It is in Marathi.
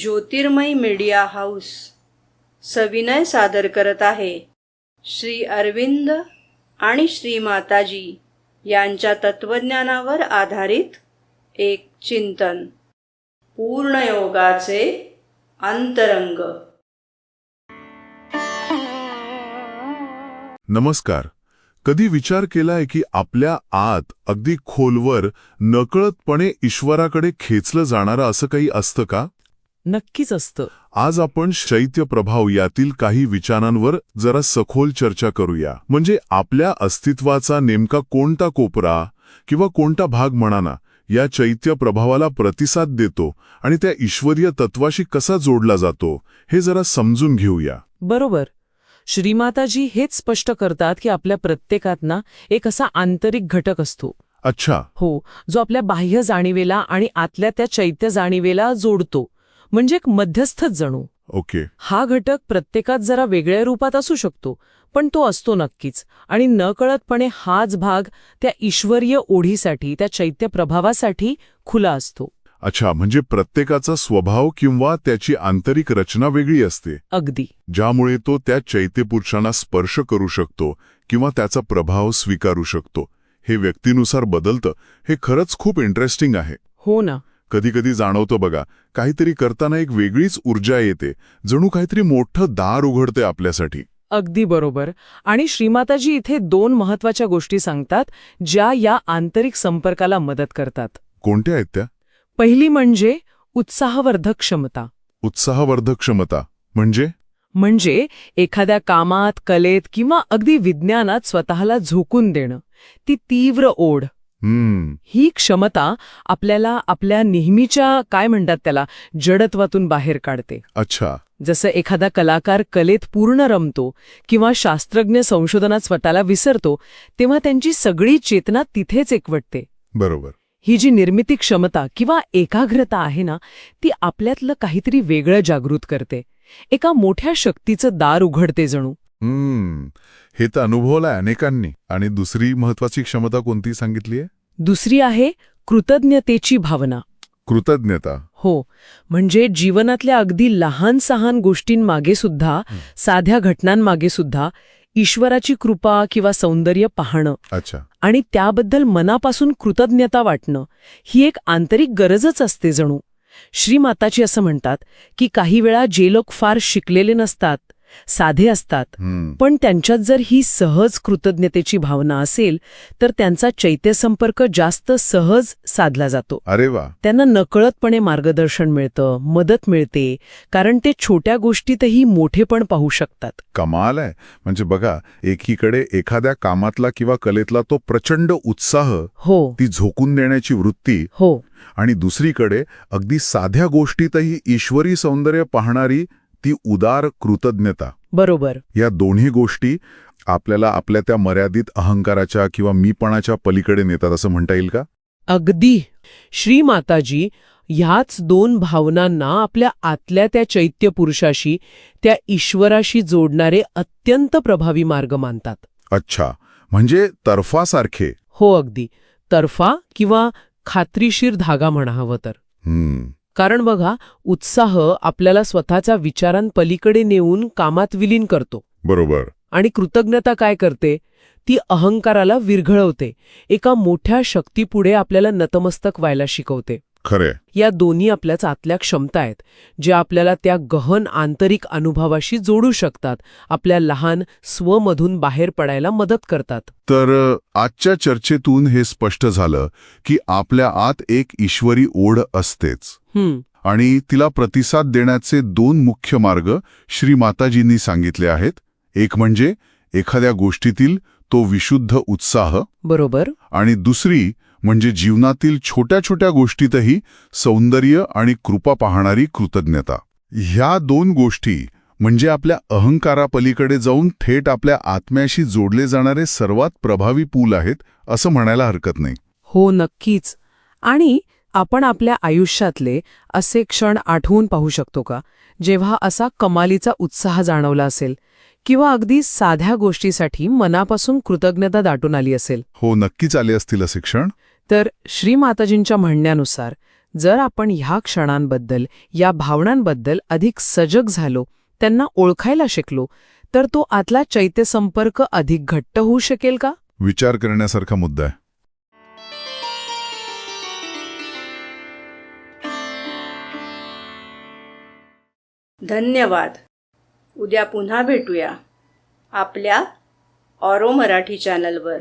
ज्योतिर्मय मीडिया हाऊस सविनय सादर करत आहे. श्री अरविंद आणि श्री माताजी यांच्या तत्वज्ञानावर आधारित एक चिंतन. पूर्णयोगाचे अंतरंग. नमस्कार. कधी विचार केलाय की आपल्या आत अगदी खोलवर नकळतपणे ईश्वराकडे खेचलं जाणारं असं काही असतं का? नक्कीच असतं. आज आपण शैत्य प्रभाव यातील काही विचारांवर जरा सखोल चर्चा करूया. म्हणजे आपल्या अस्तित्वाचा नेमका कोणता कोपरा किंवा कोणता भाग म्हणाना या चैत्य प्रभावाला प्रतिसाद देतो आणि त्या ईश्वरीय तत्वाशी कसा जोडला जातो हे जरा समजून घेऊया. बरोबर. श्रीमाताजी हेच स्पष्ट करतात की आपल्या प्रत्येकात ना एक असा आंतरिक घटक असतो. अच्छा. हो जो आपल्या बाह्य जाणीवेला आणि आतल्या त्या चैत्य जाणीवेला जोडतो. म्हणजे एक मध्यस्थच जणू. ओके. हा घटक प्रत्येकात जरा वेगळ्या रूपात असू शकतो पण तो असतो नक्कीच. आणि नकळतपणे हाच भाग त्या ईश्वरीय ओढीसाठी त्या चैत्य प्रभावासाठी खुला असतो. अच्छा म्हणजे प्रत्येकाचा स्वभाव किंवा त्याची आंतरिक रचना वेगळी असते. अगदी. ज्यामुळे तो त्या चैत्यपुरुषांना स्पर्श करू शकतो किंवा त्याचा प्रभाव स्वीकारू शकतो. हे व्यक्तीनुसार बदलतं हे खरंच खूप इंटरेस्टिंग आहे. हो ना. कधीकधी जाणवतं बघा काहीतरी करताना एक वेगळीच ऊर्जा येते जणू काहीतरी मोठं दार उघडते आपल्यासाठी. अगदी बरोबर. आणि श्रीमाताजी इथे दोन महत्त्वाच्या गोष्टी सांगतात ज्या या आंतरिक संपर्काला मदत करतात. कोणत्या आहेत त्या? पहिली म्हणजे उत्साहवर्धक क्षमता. उत्साहवर्धक क्षमता. म्हणजे? म्हणजे एखाद्या कामात कलेत किंवा अगदी विज्ञानात स्वतःला झोकून देणं. ती तीव्र ओढ. ही क्षमता आपल्याला आपल्या नेहमीच्या काय म्हणतात त्याला जडत्वातून बाहेर काढते. अच्छा. जसं एखादा कलाकार कलेत पूर्ण रमतो किंवा शास्त्रज्ञ संशोधनात स्वतःला विसरतो तेव्हा त्यांची सगळी चेतना तिथेच एकवटते. बरोबर. ही जी निर्मिती क्षमता किंवा एकाग्रता आहे ना ती आपल्यातलं काहीतरी वेगळं जागृत करते. एका मोठ्या शक्तीचं दार उघडते जणू. हम्म. हे तर अनुभवलंय अनेकांनी. आणि दुसरी महत्वाची क्षमता कोणती सांगितलीये? दुसरी आहे कृतज्ञतेची भावना. कृतज्ञता. हो म्हणजे जीवनातल्या अगदी लहान सहान गोष्टींमागे सुद्धा साध्या घटनांमागे सुद्धा ईश्वराची कृपा किंवा सौंदर्य पाहणं अच्छा. आणि त्याबद्दल मनापासून कृतज्ञता वाटणं ही एक आंतरिक गरजच असते जणू. श्रीमाताची असं म्हणतात की काही वेळा जे लोक फार शिकलेले नसतात साधे असतात. पण त्यांच्यात जर ही सहज कृतज्ञतेची भावना असेल तर त्यांचा चैत्यसंपर्क जास्त सहज साधला जातो. अरे वा. त्यांना नकळतपणे मार्गदर्शन मिळतं मदत मिळते कारण ते छोट्या गोष्टीतही मोठेपण पाहू शकतात. कमाल आहे. म्हणजे बघा एकीकडे एखाद्या कामातला किंवा कलेतला तो प्रचंड उत्साह हो. ती झोकून देण्याची वृत्ती हो. आणि दुसरीकडे अगदी साध्या गोष्टीतही ईश्वरी सौंदर्य पाहणारी ती उदार कृतज्ञता. बरोबर. या दोन्ही गोष्टी आपल्याला आपल्या त्या मर्यादित अहंकाराच्या किंवा मीपणाच्या पलीकडे नेतात असं म्हणता येईल का? अगदी. श्री माताजी ह्याच दोन भावनांना आपल्या आतल्या त्या चैत्य पुरुषाशी त्या ईश्वराशी जोडणारे अत्यंत प्रभावी मार्ग मानतात. अच्छा. म्हणजे तर्फासारखे. हो अगदी. तर्फा किंवा खात्रीशीर धागा म्हणा हवं तर. हम्म. कारण बघा उत्साह आपल्याला स्वतःच्या विचारांपलीकडे नेऊन कामात विलीन करतो. बरोबर. आणि कृतज्ञता काय करते? ती अहंकाराला विरघळवते. एका मोठ्या शक्तीपुढे आपल्याला नतमस्तक व्हायला शिकवते. खरे या दोन्ही आपल्याच आतल्या क्षमता आहेत ज्या आपल्याला त्या गहन आंतरिक अनुभवाशी जोडू शकतात आपल्या लहान स्वमधून बाहेर पडायला मदत करतात. तर आजच्या चर्चेतून हे स्पष्ट झालं की आपल्या आत एक ईश्वरी ओढ असतेच. आणि तिला प्रतिसाद देण्याचे दोन मुख्य मार्ग श्री माताजींनी सांगितले आहेत. एक म्हणजे एखाद्या गोष्टीतील तो विशुद्ध उत्साह बरोबर. आणि दुसरी म्हणजे जीवनातील छोट्या छोट्या गोष्टीतही सौंदर्य आणि कृपा पाहणारी कृतज्ञता. ह्या दोन गोष्टी म्हणजे आपल्या अहंकारापलीकडे जाऊन थेट आपल्या आत्म्याशी जोडले जाणारे सर्वात प्रभावी पूल आहेत असं म्हणायला हरकत नाही. हो नक्कीच. आणि आपण आपल्या आयुष्यातले असे क्षण आठवून पाहू शकतो का? जेव्हा असा कमालीचा उत्साह जाणवला असेल किंवा अगदी साध्या गोष्टीसाठी मनापासून कृतज्ञता दाटून आली असेल. हो नक्कीच आले असतील असे क्षण. तर श्रीमाताजींच्या म्हणण्यानुसार जर आपण ह्या क्षणांबद्दल या भावनांबद्दल अधिक सजग झालो त्यांना ओळखायला शिकलो तर तो आतला चैत्य संपर्क अधिक घट्ट होऊ शकेल का? विचार करण्यासारखा मुद्दा आहे. धन्यवाद. उद्या पुन्हा भेटूया आपल्या ऑरो मराठी चॅनलवर.